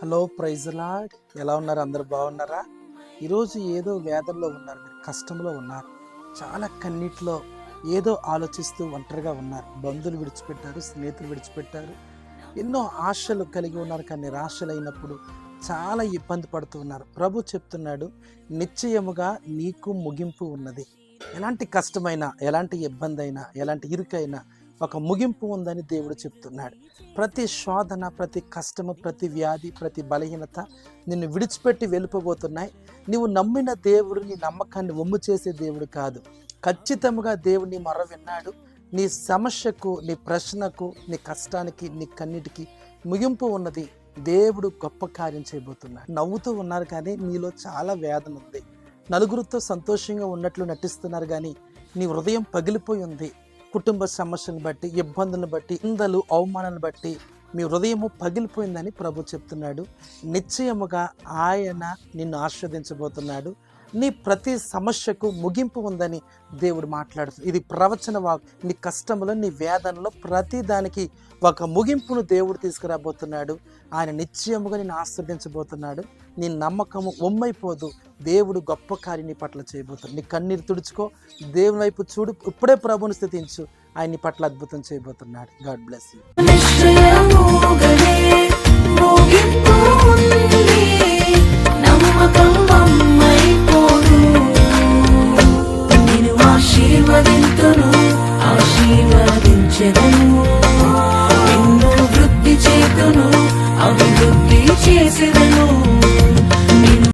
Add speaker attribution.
Speaker 1: Hello ప్రైజ్లా ఎలా ఉన్నారు? అందరు బాగున్నారా? ఈరోజు ఏదో వేదనలో ఉన్నారు మీరు కష్టంలో ఉన్నారు. చాలా కన్నీటిలో ఏదో ఆలోచిస్తూ ఒంటరిగా ఉన్నారు. బంధువులు విడిచిపెట్టారు స్నేహితులు విడిచిపెట్టారు. ఎన్నో ఆశలు కలిగి ఉన్నారు కానీ నిరాశలైనప్పుడు చాలా ఇబ్బంది పడుతూ ఉన్నారు. ప్రభు చెప్తున్నాడు నిశ్చయముగా నీకు ముగింపు ఉన్నది. ఎలాంటి కష్టమైనా ఎలాంటి ఇబ్బంది అయినా ఎలాంటి ఇరుకైనా ఒక ముగింపు ఉందని దేవుడు చెప్తున్నాడు. ప్రతి శోధన ప్రతి కష్టము ప్రతి వ్యాధి ప్రతి బలహీనత నిన్ను విడిచిపెట్టి వెళ్ళిపోబోతున్నాయి. నీవు నమ్మిన దేవుడు నీ నమ్మకాన్ని ఒమ్ము చేసే దేవుడు కాదు. ఖచ్చితంగా దేవుడు నీ విన్నాడు. నీ సమస్యకు నీ ప్రశ్నకు నీ కష్టానికి నీ కన్నిటికి ముగింపు ఉన్నది దేవుడు గొప్ప కార్యం చేయబోతున్నాడు. నవ్వుతూ ఉన్నారు కానీ నీలో చాలా వేదన ఉంది. నలుగురితో సంతోషంగా ఉన్నట్లు నటిస్తున్నారు కానీ నీ హృదయం పగిలిపోయి ఉంది. కుటుంబ సమస్యలను బట్టి ఇబ్బందులను బట్టి ఇందలు అవమానాలను బట్టి మీ హృదయము పగిలిపోయిందని ప్రభు చెప్తున్నాడు. నిశ్చయముగా ఆయన నిన్ను ఆస్వాదించబోతున్నాడు నీ ప్రతి సమస్యకు ముగింపు ఉందని దేవుడు మాట్లాడుతుంది ఇది ప్రవచన వాక్ నీ కష్టంలో నీ వేదనలో ప్రతి దానికి ఒక ముగింపును దేవుడు తీసుకురాబోతున్నాడు. ఆయన నిశ్చయముగా నేను ఆస్వాదించబోతున్నాడు నీ నమ్మకము ఒమ్మైపోదు దేవుడు గొప్ప కార్యం నీ పట్ల చేయబోతున్నాడు. నీ కన్నీరు తుడుచుకో. దేవుని వైపు చూడు. ఇప్పుడే ప్రభుని స్థితించు. ఆయన పట్ల అద్భుతం చేయబోతున్నాడు. God bless you.
Speaker 2: ఆశీర్వదింతును ఆశీర్వదించెదను. నిన్ను వృద్ధి చేతును అభివృద్ధి చేసేదను.